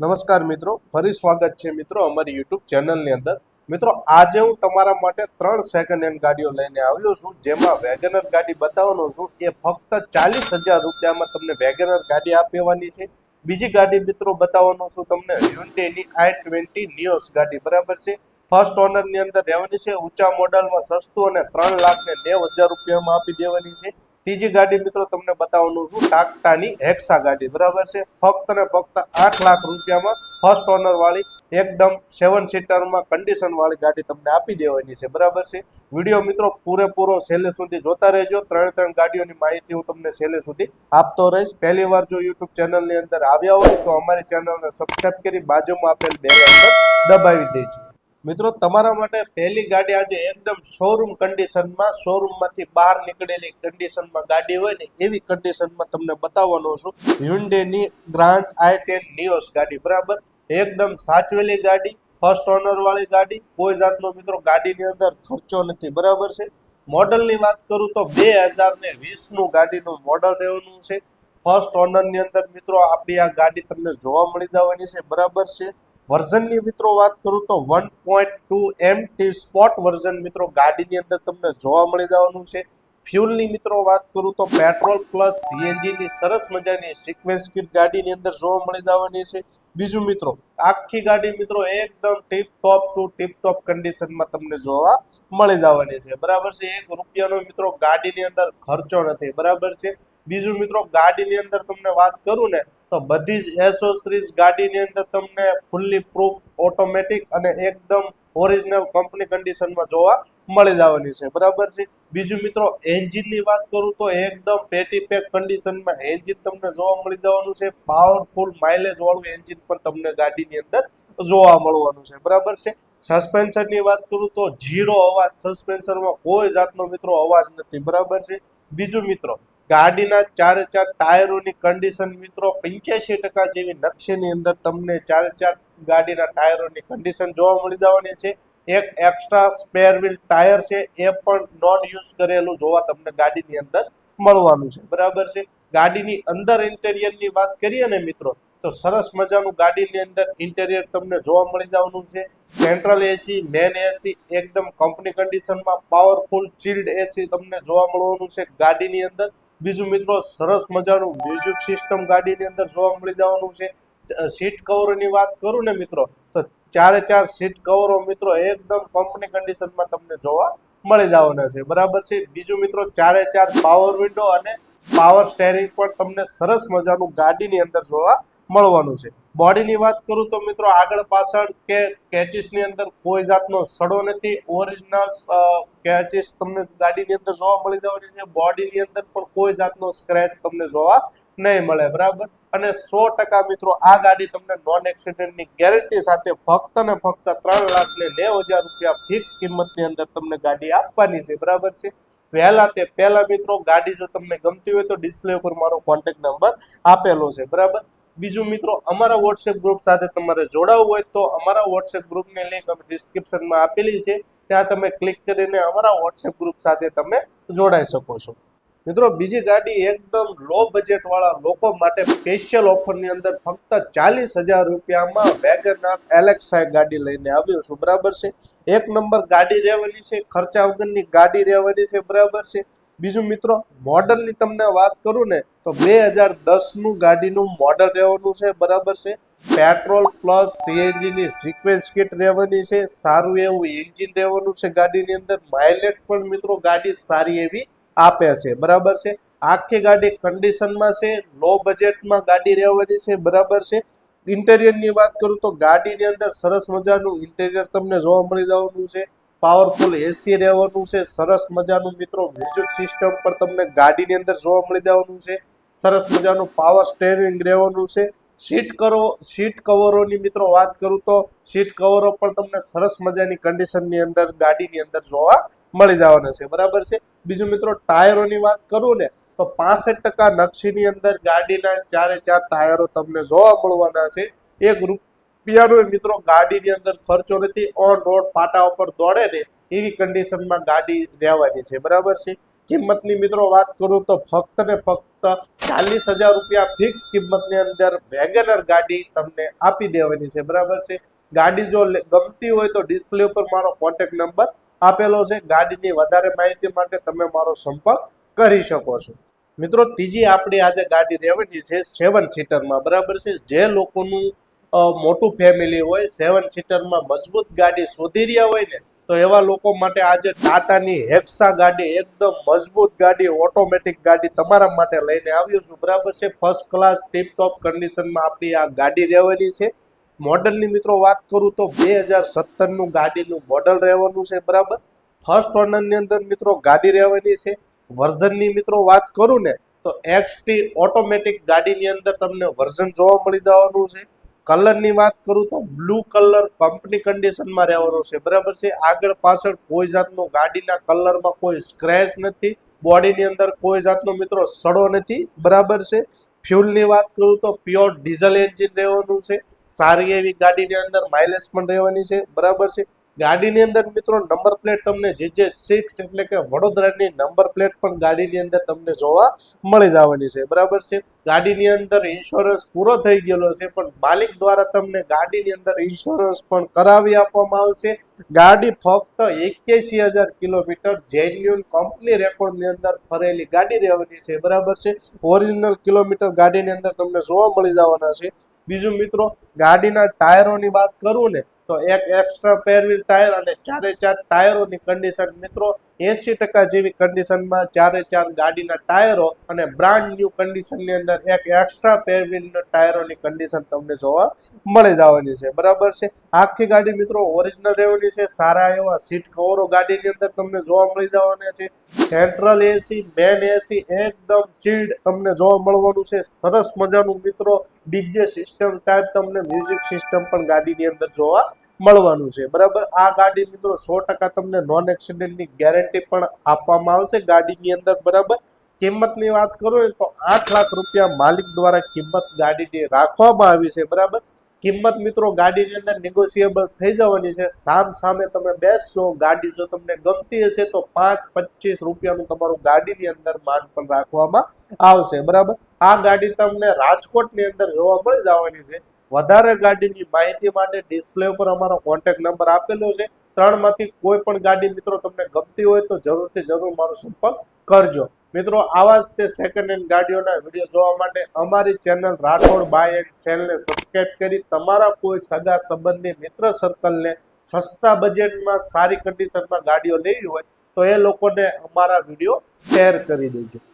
નમસ્કાર મિત્રો, ફરી સ્વાગત છે મિત્રો અમારી યુટ્યુબ ચેનલની અંદર. મિત્રો, આજે હું તમારા માટે ત્રણ સેકન્ડ હેન્ડ ગાડીઓ લઈને આવ્યો છું, જેમાં વેગનર ગાડી બતાવવાનો છું. એ ફક્ત ચાલીસ હજાર રૂપિયામાં તમને વેગનર ગાડી આપવાની છે. બીજી ગાડી મિત્રો બતાવવાનો છું તમને હ્યુન્ટેની આઈ ટ્વેન્ટી નિયોસ ગાડી, બરાબર છે? ફર્સ્ટ ઓનરની અંદર રહેવાની છે, ઊંચા મોડલમાં સસ્તું અને ત્રણ લાખ ને નેવ હજાર રૂપિયામાં આપી દેવાની છે. ત્રીજી ગાડી મિત્રો તમને બતાવવાનું છું ટાટાની હેક્સા ગાડી. બરાબર છે? ફક્ત ને ફક્ત આઠ લાખ રૂપિયામાં ફર્સ્ટ ઓનર વાળી, એકદમ સેવન સીટરમાં કન્ડિશન વાળી ગાડી તમને આપી દેવાની છે. બરાબર છે? વીડિયો મિત્રો પૂરેપૂરો છેલ્લે સુધી જોતા રહેજો. ત્રણ ત્રણ ગાડીઓની માહિતી હું તમને છેલ્લે સુધી આપતો રહીશ. પહેલી વાર જો યુટ્યુબ ચેનલની અંદર આવ્યા હોય તો અમારી ચેનલને સબસ્ક્રાઈબ કરી બાજુમાં આપેલ બે દબાવી દેજો. મિત્રો, તમારા માટે પહેલી ગાડી આજે એકદમ શોરૂમ કન્ડિશનમાં શોરૂમમાંથી બહાર નીકળેલી કન્ડિશનમાં ગાડી હોય ને, એવી કન્ડિશનમાં તમને બતાવવાનો છું. હ્યુન્ડેની ગ્રાન્ડ આઈ ટેન નિયોસ ગાડી, બરાબર? એકદમ સાચવેલી ગાડી ફર્સ્ટ ઓનર વાળી ગાડી. કોઈ જાતનો મિત્રો ગાડીની અંદર ખર્ચો નથી, બરાબર છે? મોડલની વાત કરું તો બે હજાર ને વીસનું ગાડીનું મોડલ રહેવાનું છે. ફર્સ્ટ ઓનરની અંદર મિત્રો આપણી આ ગાડી તમને જોવા મળી જવાની છે, બરાબર છે? વર્ઝનની મિત્રો વાત કરું તો one point two M T spot version મિત્રો ગાડીની અંદર તમને જોવા મળી જવાનું છે. ફ્યુલની મિત્રો વાત કરું તો પેટ્રોલ પ્લસ સીએનજીની સરસ મજાની સિક્વેન્સ કિટ ગાડીની અંદર જોવા મળી જવાની છે. બીજું મિત્રો, આખી ગાડી મિત્રો એકદમ tip top to tip top કન્ડિશનમાં તમને જોવા મળી જવાની છે. બરાબર છે? એક રૂપિયાનો મિત્રો ગાડીની અંદર ખર્ચો નથી. બરાબર છે? બીજું મિત્રો, ગાડીની અંદર તમને વાત કરું ને, તો બધી જ એસોસરીઝ ગાડીની અંદર તમને ફૂલ્લી પ્રૂફ ઓટોમેટિક અને એકદમ ઓરિજિનલ કંપની કન્ડિશનમાં જોવા મળી જવાની છે. બરાબર છે? બીજું મિત્રો એન્જિનની વાત કરું તો એકદમ પેટી પેક કન્ડિશનમાં એન્જિન તમને જોવા મળી જવાનું છે. પાવરફુલ માઇલેજ વાળું એન્જિન પણ તમને ગાડીની અંદર જોવા મળવાનું છે. બરાબર છે? સસ્પેન્શનની વાત કરું તો જીરો અવાજ સસ્પેન્શનમાં કોઈ જાતનો મિત્રો અવાજ નથી. બરાબર છે? બીજું મિત્રો ગાડીના ચારે ચાર ટાયરોની કન્ડિશન મિત્રો પંચ્યાસી ટકા જેવી નકશીની અંદર તમને ચારે ચાર ગાડીના ટાયરોની કન્ડિશન જોવા મળી જવાની છે. એક એક્સ્ટ્રા સ્પેર ટાયર છે, એ પણ નોન યુઝ કરેલું જોવા તમને ગાડીની અંદર મળવાનું છે. બરાબર છે? ગાડીની અંદર ઇન્ટેરિયરની વાત કરીએ ને મિત્રો, તો સરસ મજાનું ગાડીની અંદર ઇન્ટેરિયર તમને જોવા મળી જવાનું છે. સેન્ટ્રલ એસી મેન એસી એકદમ કંપની કન્ડિશનમાં પાવરફુલ ચિલ્ડ એસી તમને જોવા મળવાનું છે ગાડીની અંદર. બીજું મિત્રો, સરસ મજાનું મ્યુઝિક સિસ્ટમ ગાડીની અંદર જોવા મળી જવાનું છે. સીટ કવરોની વાત કરું ને મિત્રો, તો ચારે ચાર સીટ કવરો મિત્રો એકદમ કંપની કન્ડિશનમાં તમને જોવા મળી જવાના છે. બરાબર છે? બીજું મિત્રો, ચારે ચાર પાવર વિન્ડો અને પાવર સ્ટેરિંગ પણ તમને સરસ મજાનું ગાડીની અંદર જોવા મળવાનું છે. બોડીની વાત કરું તો મિત્રો આગળ પાછળ કે કેચીસની અંદર કોઈ જાતનો સડો નથી. ઓરિજિનલ કેચીસ તમને ગાડીની અંદર જોવા મળી જવાની છે. બોડીની અંદર પણ કોઈ જાતનો સ્ક્રેચ તમને જોવા નહીં મળે. બરાબર? અને સો ટકા મિત્રો આ ગાડી તમને નોન એક્સિડન્ટની ગેરંટી સાથે ફક્ત ને ફક્ત ત્રણ લાખ ને નેવ હજાર રૂપિયા ફિક્સ કિંમતની અંદર તમને ગાડી આપવાની છે. બરાબર છે? વહેલા તે પહેલા મિત્રો ગાડી જો તમને ગમતી હોય તો ડિસ્પ્લે ઉપર મારો કોન્ટેક્ટ નંબર આપેલો છે. બરાબર? બીજું મિત્રો, અમારા વોટ્સએપ ગ્રુપ સાથે તમારે જોડાવવું હોય તો અમારા વોટ્સએપ ગ્રુપની લિંક અમે ડિસ્ક્રિપ્શનમાં આપેલી છે. ત્યાં તમે ક્લિક કરીને અમારા વોટ્સએપ ગ્રુપ સાથે તમે જોડાઈ શકો છો. મિત્રો, બીજી ગાડી એકદમ લો બજેટ વાળા લોકો માટે સ્પેશિયલ ઓફરની અંદર ફક્ત ચાલીસ હજાર રૂપિયામાં વેગનાર એલેક્સાઈ ગાડી લઈને આવ્યો છું. બરાબર છે? એક નંબર ગાડી રહેવાની છે, ખર્ચા વગરની ગાડી રહેવાની છે, બરાબર છે? બીજું મિત્રો, મોડલની તમને વાત કરું ને, તો બે હજાર દસનું ગાડીનું મોડલ રહેવાનું છે, બરાબર છે. પેટ્રોલ પ્લસ સીએનજીની સિક્વેન્સ કિટ રહેવાની છે, સારું એવું એન્જિન રહેવાનું છે ગાડીની અંદર. માઇલેજ પણ મિત્રો ગાડી સારી એવી આપે છે, બરાબર છે. આખી ગાડી કન્ડિશનમાં છે લો બજેટમાં ગાડી રહેવાની છે, બરાબર છે. ઇન્ટેરિયરની વાત કરું તો ગાડીની અંદર સરસ મજાનું ઇન્ટેરિયર તમને જોવા મળી જવાનું છે. પાવરફુલ એસી રહેવાનું છે, સરસ મજાનું મિત્રો મ્યુઝિક સિસ્ટમ પર તમને ગાડીની અંદર જોવા મળી જવાનું છે, સરસ મજાનું પાવર સ્ટેરિંગ રહેવાનું છે. સીટ કરો સીટ કવરોની મિત્રો વાત કરું તો સીટ કવરો પણ તમને સરસ મજાની કન્ડિશનની અંદર, ગાડીની અંદર જોવા મળી જવાના છે. બરાબર છે? બીજું મિત્રો ટાયરોની વાત કરું ને, તો પાસઠ ટકા નકશીની અંદર ગાડીના ચારે ચાર ટાયરો તમને જોવા મળવાના છે. એક રૂપિયાનો મિત્રો ગાડીની અંદર ખર્ચો નથી ઓન રોડ પાટા ઉપર દોડે ને એવી કન્ડિશનમાં ગાડી રહેવાની છે. બરાબર છે? કિંમતની મિત્રો વાત કરું તો ફક્ત ને ફક્ત ચાલીસ હજાર રૂપિયા ફિક્સ કિંમતની અંદર વેગનર ગાડી તમને આપી દેવાની છે. બરાબર છે? ગાડી જો ગમતી હોય તો ડિસ્પ્લે ઉપર મારો કોન્ટેક્ટ નંબર આપેલો છે. ગાડીની વધારે માહિતી માટે તમે મારો સંપર્ક કરી શકો છો. મિત્રો, ત્રીજી આપણી આજે ગાડી રહેવાની છે સેવન સીટરમાં બરાબર છે? જે લોકોનું મોટું ફેમિલી હોય સેવન સીટરમાં મજબૂત ગાડી શોધી રહ્યા હોય ને, તો એવા લોકો માટે આજે ટાટાની હેક્સા ગાડી એકદમ મજબૂત ગાડી ઓટોમેટિક ગાડી તમારા માટે લઈને આવ્યો છું. બરાબર છે? ફર્સ્ટ ક્લાસ ટીપ ટોપ કન્ડિશનમાં આપણી આ ગાડી રહેવાની છે. મોડલની મિત્રો વાત કરું તો બે હજાર સત્તરનું ગાડીનું મોડલ રહેવાનું છે, બરાબર? ફર્સ્ટ ઓનરની અંદર મિત્રો ગાડી રહેવાની છે. વર્ઝનની મિત્રો વાત કરું ને, તો એક્સટી ઓટોમેટિક ગાડીની અંદર તમને વર્ઝન જોવા મળી જવાનું છે. કલરની વાત કરું તો બ્લુ કલર કંપની કન્ડિશનમાં રહેવાનો છે. બરાબર છે? આગળ પાછળ કોઈ જાતનો ગાડીના કલરમાં કોઈ સ્ક્રેચ નથી. બોડીની અંદર કોઈ જાતનો મિત્રો સડો નથી. બરાબર છે? ફ્યુલની વાત કરું તો પ્યોર ડીઝલ એન્જિન રહેવાનું છે. સારી એવી ગાડીની અંદર માઇલેજ પણ રહેવાની છે. બરાબર છે? ગાડીની અંદર મિત્રો નંબર પ્લેટ તમને જે જે સિક્સ એટલે કે વડોદરાની નંબર પ્લેટ પણ ગાડીની અંદર તમને જોવા મળી જવાની છે. બરાબર છે? ગાડીની અંદર ઇન્સ્યોરન્સ પૂરો થઈ ગયેલો છે, પણ માલિક દ્વારા તમને ગાડીની અંદર ઇન્સ્યોરન્સ પણ કરાવી આપવામાં આવશે. ગાડી ફક્ત એક્યાસી હજાર કિલોમીટર જેન્યુન કંપની રેકોર્ડની અંદર ફરેલી ગાડી રહેવાની છે. બરાબર છે? ઓરિજિનલ કિલોમીટર ગાડીની અંદર તમને જોવા મળી જવાના છે. બીજું મિત્રો, ગાડીના ટાયરોની વાત કરું ને તો એક એક્સ્ટ્રા પેરવી ટાયર અને ચારે ચાર ટાયરોની કન્ડિશન મિત્રો એસી ટકા જેવી કન્ડિશનમાં ચારે ચાર ગાડીના ટાયરો અને બ્રાન્ડ ન્યૂ કન્ડિશનની અંદર એક એક્સ્ટ્રા પેરવીલ ટાયરોની કન્ડિશન તમને જોવા મળી જવાની છે. બરાબર છે? આખી ગાડી મિત્રો ઓરિજિનલ રહેવાની છે. સારા એવા સીટ કવરો ગાડીની અંદર તમને જોવા મળી જવાના છે. સેન્ટ્રલ એસી મેન એસી એકદમ ચીલ્ડ તમને જોવા મળવાનું છે. સરસ મજાનું મિત્રો ડીજે સિસ્ટમ ટાઈપ તમને મ્યુઝિક સિસ્ટમ પણ ગાડીની અંદર જોવા મળવાનું છે. બરાબર? આ ગાડી મિત્રો સો ટકા તમને નોન એક્સિડન્ટની ગેરંટી પણ આપવામાં આવશે ગાડીની અંદર, બરાબર? કિંમતની વાત કરું તો આઠ લાખ રૂપિયા માલિક દ્વારા કિંમત ગાડીની રાખવામાં આવી છે, બરાબર? કિંમત મિત્રો ગાડીની અંદર નેગોશિયેબલ થઈ જવાની છે. સામ સામે તમે બેસશો, ગાડી જો તમને ગમતી હશે તો પાંચ પચીસ રૂપિયાનું તમારું ગાડીની અંદર માન પણ રાખવામાં આવશે, બરાબર? આ ગાડી તમને રાજકોટની અંદર જોવા મળી જવાની છે. વધારે ગાડીની માહિતી માટે ડિસ્પ્લે ઉપર અમારો કોન્ટેક્ટ નંબર આપેલો છે. ત્રણમાંથી કોઈ પણ ગાડી મિત્રો તમને ગમતી હોય તો જરૂરથી જરૂર મારો સંપર્ક કરજો. મિત્રો, આવા જ તે સેકન્ડ હેન્ડ ગાડીઓના વીડિયો જોવા માટે અમારી ચેનલ રાઠોડ બાય એન્ડ સેલને સબસ્ક્રાઇબ કરી તમારા કોઈ સગા સંબંધી મિત્ર સર્કલને સસ્તા બજેટમાં સારી કન્ડિશનમાં ગાડીઓ લેવી હોય તો એ લોકોને અમારા વીડિયો શેર કરી દેજો.